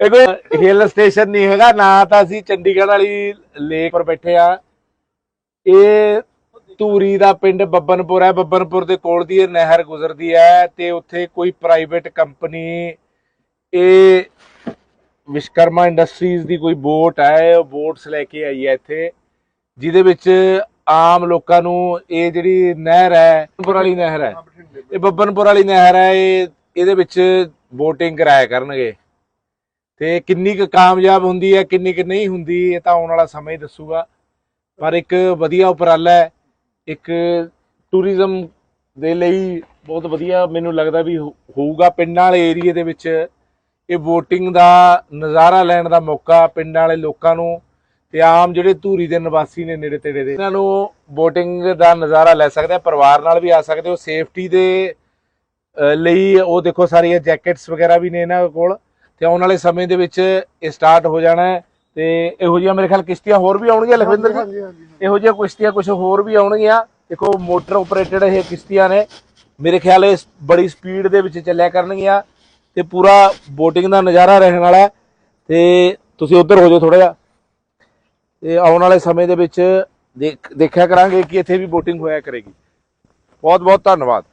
ਇਹ ਕੋਈ hill station ਨਹੀਂ ਹੈਗਾ, ਨਾ ਤਾਂ ਅਸੀਂ ਚੰਡੀਗੜ੍ਹ ਵਾਲੀ ਲੇਕ ਪਰ ਬੈਠੇ ਆ। ਇਹ ਧੂਰੀ ਦਾ ਪਿੰਡ ਬੱਬਨਪੁਰ ਹੈ। ਬੱਬਨਪੁਰ ਦੇ ਕੋਲ ਦੀ ਇਹ ਨਹਿਰ ਗੁਜ਼ਰਦੀ ਹੈ ਤੇ ਉੱਥੇ ਕੋਈ ਪ੍ਰਾਈਵੇਟ ਕੰਪਨੀ ਇਹ ਵਿਸ਼ਕਰਮਾ ਇੰਡਸਟਰੀਜ਼ ਦੀ ਕੋਈ ਬੋਟ ਹੈ, ਉਹ ਬੋਟਸ ਲੈ ਕੇ ਆਈ ਹੈ ਇੱਥੇ, ਜਿਹਦੇ ਵਿੱਚ ਆਮ ਲੋਕਾਂ ਨੂੰ ਇਹ ਜਿਹੜੀ ਨਹਿਰ ਹੈ, ਬੱਬਨਪੁਰ ਵਾਲੀ ਨਹਿਰ ਹੈ, ਇਹ ਬੱਬਨਪੁਰ ਵਾਲੀ ਨਹਿਰ ਹੈ, ਇਹ ਇਹਦੇ ਵਿੱਚ ਬੋਟਿੰਗ ਕਰਾਇਆ ਕਰਨਗੇ। ਤੇ ਕਿੰਨੀ ਕੁ ਕਾਮਯਾਬ ਹੁੰਦੀ ਹੈ, ਕਿੰਨੀ ਕੁ ਨਹੀਂ ਹੁੰਦੀ, ਇਹ ਤਾਂ ਆਉਣ ਵਾਲਾ ਸਮਾਂ ਹੀ ਦੱਸੂਗਾ। ਪਰ ਇੱਕ ਵਧੀਆ ਉਪਰਾਲਾ ਹੈ, ਇੱਕ ਟੂਰਿਜ਼ਮ ਦੇ ਲਈ ਬਹੁਤ ਵਧੀਆ ਮੈਨੂੰ ਲੱਗਦਾ ਵੀ ਹੋ- ਹੋਊਗਾ। ਪਿੰਡਾਂ ਵਾਲੇ ਏਰੀਏ ਦੇ ਵਿੱਚ ਇਹ ਵੋਟਿੰਗ ਦਾ ਨਜ਼ਾਰਾ ਲੈਣ ਦਾ ਮੌਕਾ ਪਿੰਡਾਂ ਵਾਲੇ ਲੋਕਾਂ ਨੂੰ ਤੇ ਆਮ ਜਿਹੜੇ ਧੂਰੀ ਦੇ ਨਿਵਾਸੀ ਨੇ ਨੇੜੇ ਤੇੜੇ ਦੇ, ਇਹਨਾਂ ਨੂੰ ਵੋਟਿੰਗ ਦਾ ਨਜ਼ਾਰਾ ਲੈ ਸਕਦੇ ਆ, ਪਰਿਵਾਰ ਨਾਲ ਵੀ ਆ ਸਕਦੇ ਹੋ ਸੇਫਟੀ ਦੇ ਲਈ ਉਹ ਦੇਖੋ ਸਾਰੀਆਂ ਜੈਕਟਸ ਵਗੈਰਾ ਵੀ ਨੇ ਇਹਨਾਂ ਕੋਲ। ਤੇ ਆਉਣ ਵਾਲੇ ਸਮੇਂ ਦੇ ਵਿੱਚ ਇਹ ਸਟਾਰਟ ਹੋ ਜਾਣਾ ਹੈ ਤੇ ਇਹੋ ਜਿਹੀਆਂ ਮੇਰੇ ਖਿਆਲ ਕਿਸ਼ਤੀਆਂ ਹੋਰ ਵੀ ਆਉਣਗੀਆਂ ਲਖਵਿੰਦਰ ਜੀ? ਇਹੋ ਜਿਹੀਆਂ ਕਿਸ਼ਤੀਆਂ ਕੁਝ ਹੋਰ ਵੀ ਆਉਣਗੀਆਂ? ਦੇਖੋ ਮੋਟਰ ਆਪਰੇਟਡ ਇਹ ਕਿਸ਼ਤੀਆਂ ਨੇ। ਮੇਰੇ ਖਿਆਲ ਇਹ ਬੜੀ ਸਪੀਡ ਦੇ ਵਿੱਚ ਚੱਲਿਆ ਕਰਨਗੀਆਂ ਤੇ ਪੂਰਾ ਬੋਟਿੰਗ ਦਾ ਨਜ਼ਾਰਾ ਰਹਿਣ ਵਾਲਾ ਤੇ ਤੁਸੀਂ ਉੱਧਰ ਹੋ ਜਾਓ ਥੋੜਾ ਜਿਹਾ। ਤੇ ਆਉਣ ਵਾਲੇ ਸਮੇਂ ਦੇ ਵਿੱਚ ਦੇਖ- ਦੇਖਿਆ ਕਰਾਂਗੇ ਕਿ ਇੱਥੇ ਵੀ ਬੋਟਿੰਗ ਹੋਇਆ ਕਰੇਗੀ। ਬਹੁਤ ਬਹੁਤ ਧੰਨਵਾਦ।